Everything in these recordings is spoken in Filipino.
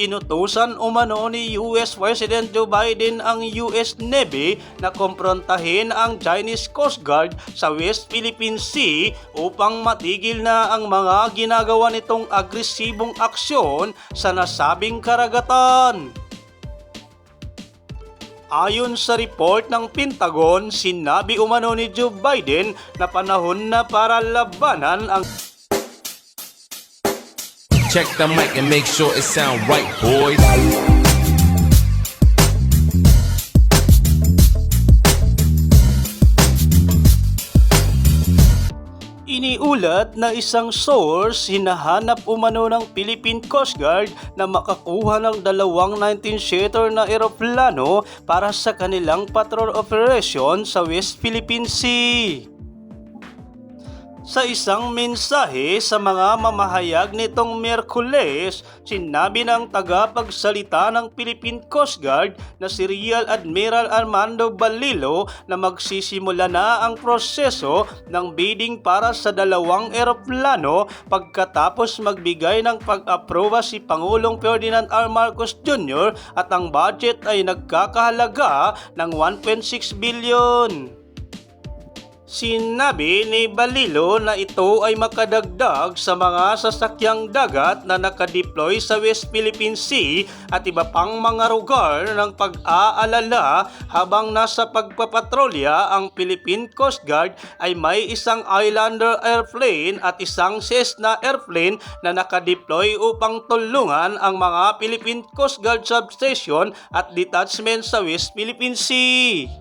Inutusan umano ni US President Joe Biden ang US Navy na komprontahin ang Chinese Coast Guard sa West Philippine Sea upang matigil na ang mga ginagawa nitong agresibong aksyon sa nasabing karagatan. Ayon sa report ng Pentagon, sinabi umano ni Joe Biden na panahon na para labanan ang Check the mic and make sure it sound right, boys. Iniulat na isang source hinahanap umano ng Philippine Coast Guard na makakuha ng dalawang 19-seater na eroplano para sa kanilang patrol operation sa West Philippine Sea. Sa isang mensahe sa mga mamahayag nitong Miyerkules, sinabi ng tagapagsalita ng Philippine Coast Guard na si Real Admiral Armando Balilo na magsisimula na ang proseso ng bidding para sa dalawang eroplano pagkatapos magbigay ng pag-aproba si Pangulong Ferdinand R. Marcos Jr. at ang budget ay nagkakahalaga ng 1.6 billion. Sinabi ni Balilo na ito ay makadagdag sa mga sasakyang dagat na nakadeploy sa West Philippine Sea at iba pang mga lugar ng pag-aalala habang nasa pagpapatrolya ang Philippine Coast Guard ay may isang Islander airplane at isang Cessna airplane na nakadeploy upang tulungan ang mga Philippine Coast Guard substation at detachment sa West Philippine Sea.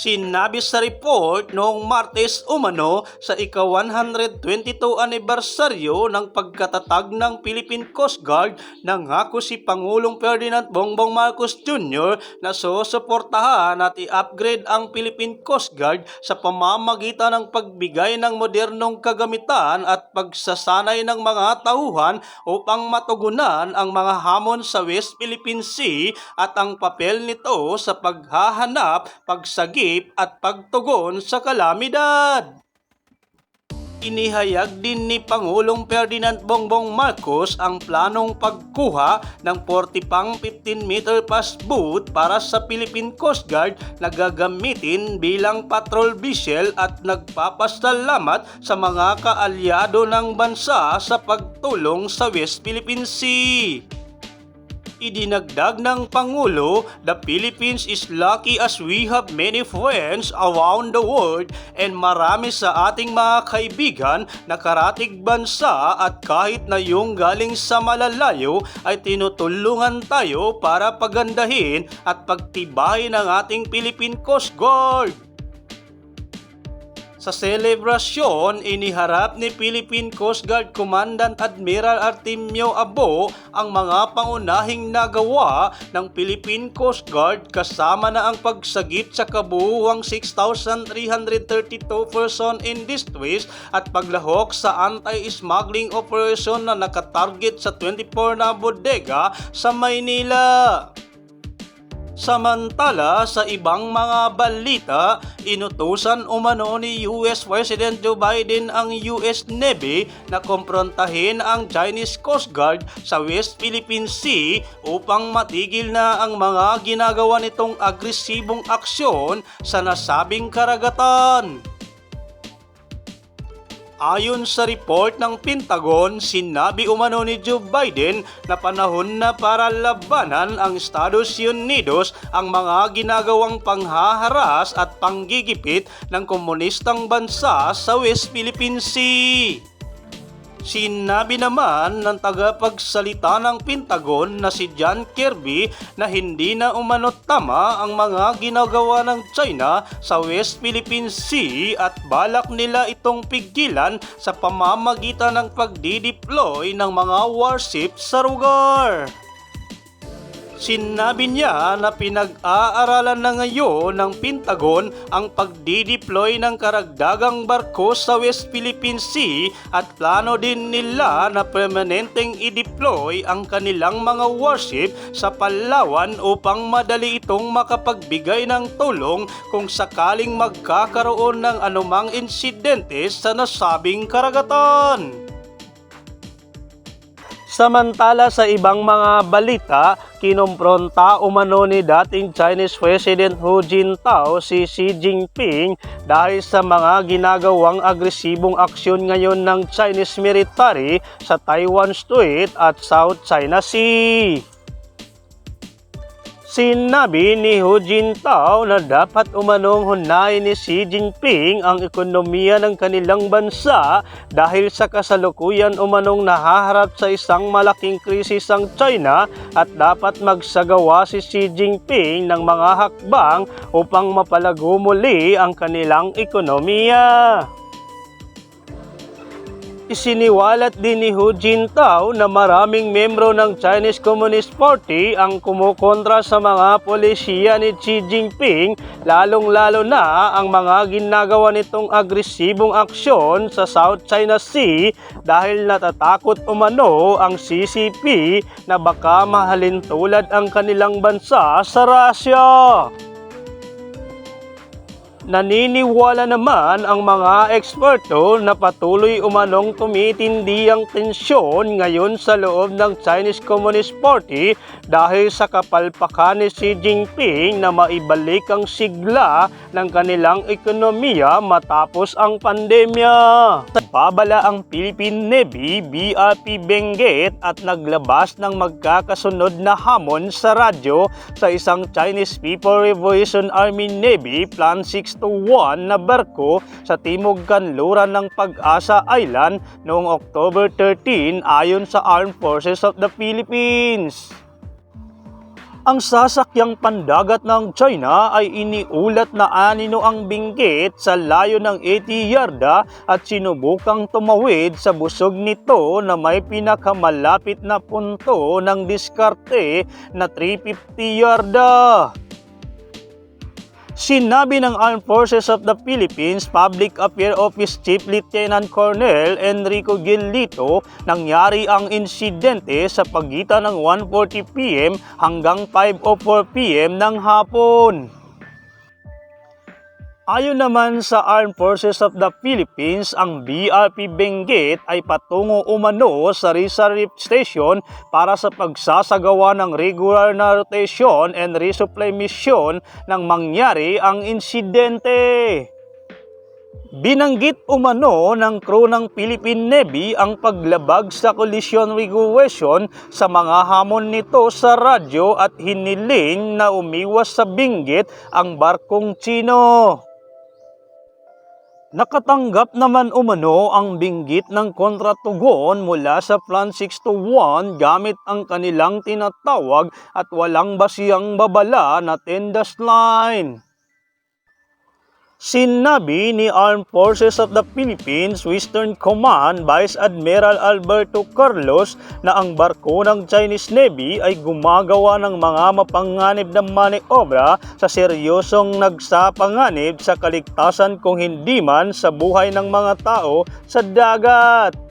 Sinabi sa report noong Martes umano sa ika-122 anibersaryo ng pagkatatag ng Philippine Coast Guard nangako si Pangulong Ferdinand Bongbong Marcos Jr. na susuportahan at i-upgrade ang Philippine Coast Guard sa pamamagitan ng pagbigay ng modernong kagamitan at pagsasanay ng mga tauhan upang matugunan ang mga hamon sa West Philippine Sea at ang papel nito sa paghahanap, pagsagip at pagtugon sa kalamidad. Inihayag din ni Pangulong Ferdinand Bongbong Marcos ang planong pagkuha ng 40 pang 15 meter fast boat para sa Philippine Coast Guard na gagamitin bilang patrol vessel at nagpapasalamat sa mga kaalyado ng bansa sa pagtulong sa West Philippine Sea. Idinagdag ng Pangulo, the Philippines is lucky as we have many friends around the world and marami sa ating mga kaibigan na karatig bansa at kahit na yung galing sa malalayo ay tinutulungan tayo para pagandahin at pagtibayin ang ating Philippine Coast Guard. Sa selebrasyon, iniharap ni Philippine Coast Guard Commandant Admiral Artemio Abo ang mga pangunahing nagawa ng Philippine Coast Guard kasama na ang pagsagip sa kabuuang 6,332 person in distress at paglahok sa anti-smuggling operation na nakatarget sa 24 na bodega sa Maynila. Samantala, sa ibang mga balita, inutusan umano ni US President Joe Biden ang US Navy na komprontahin ang Chinese Coast Guard sa West Philippine Sea upang matigil na ang mga ginagawa nitong agresibong aksyon sa nasabing karagatan. Ayon sa report ng Pentagon, sinabi umano ni Joe Biden na panahon na para labanan ang Estados Unidos ang mga ginagawang panghaharas at panggigipit ng komunistang bansa sa West Philippine Sea. Sinabi naman ng tagapagsalita ng Pentagon na si John Kirby na hindi na umano tama ang mga ginagawa ng China sa West Philippine Sea at balak nila itong pigilan sa pamamagitan ng pagdideploy ng mga warships sa lugar. Sinabi niya na pinag-aaralan na ngayon ng Pentagon ang pagdideploy ng karagdagang barko sa West Philippine Sea at plano din nila na permanenteng i-deploy ang kanilang mga warship sa Palawan upang madali itong makapagbigay ng tulong kung sakaling magkakaroon ng anumang insidente sa nasabing karagatan. Samantala sa ibang mga balita, kinumpronta umano ni dating Chinese President Hu Jintao si Xi Jinping dahil sa mga ginagawang agresibong aksyon ngayon ng Chinese military sa Taiwan Strait at South China Sea. Sinabi ni Hu Jintao na dapat umanong hunain ni Xi Jinping ang ekonomiya ng kanilang bansa dahil sa kasalukuyan umanong nahaharap sa isang malaking krisis ang China at dapat magsagawa si Xi Jinping ng mga hakbang upang mapalago muli ang kanilang ekonomiya. Isiniwalat din ni Hu Jintao na maraming membro ng Chinese Communist Party ang kumukontra sa mga polisiya ni Xi Jinping lalong-lalo na ang mga ginagawa nitong agresibong aksyon sa South China Sea dahil natatakot umano ang CCP na baka mahalin tulad ang kanilang bansa sa Russia. Naniniwala naman ang mga eksperto na patuloy umanong tumitindi ang tensyon ngayon sa loob ng Chinese Communist Party dahil sa kapalpakan ni Xi Jinping na maibalik ang sigla ng kanilang ekonomiya matapos ang pandemya. Babala ang Philippine Navy, BRP Benguet at naglabas ng magkakasunod na hamon sa radyo sa isang Chinese People Revolution Army Navy Plan 621 na barko sa timog kanluran ng Pag-asa Island noong October 13 ayon sa Armed Forces of the Philippines. Ang sasakyang pandagat ng China ay iniulat na anino ang binggit sa layo ng 80 yarda at sinubukang tumawid sa busog nito na may pinakamalapit na punto ng diskarte na 350 yarda. Sinabi ng Armed Forces of the Philippines Public Affairs Office Chief Lieutenant Colonel Enrico Gilito nangyari ang insidente sa pagitan ng 1.40 PM hanggang 5.04 PM ng hapon. Ayon naman sa Armed Forces of the Philippines, ang BRP Benguet ay patungo umano sa Rizal Station para sa pagsasagawa ng regular na rotation and resupply mission nang mangyari ang insidente. Binanggit umano ng crew ng Philippine Navy ang paglabag sa collision regulation sa mga hamon nito sa radyo at hiniling na umiwas sa binggit ang barkong Chino. Nakatanggap naman umano ang binggit ng kontratugon mula sa Plan 621 gamit ang kanilang tinatawag at walang basiyang babala na 10 line. Sinabi ni Armed Forces of the Philippines Western Command Vice Admiral Alberto Carlos na ang barko ng Chinese Navy ay gumagawa ng mga mapanganib na maniobra sa seryosong nagsapanganib sa kaligtasan kung hindi man sa buhay ng mga tao sa dagat.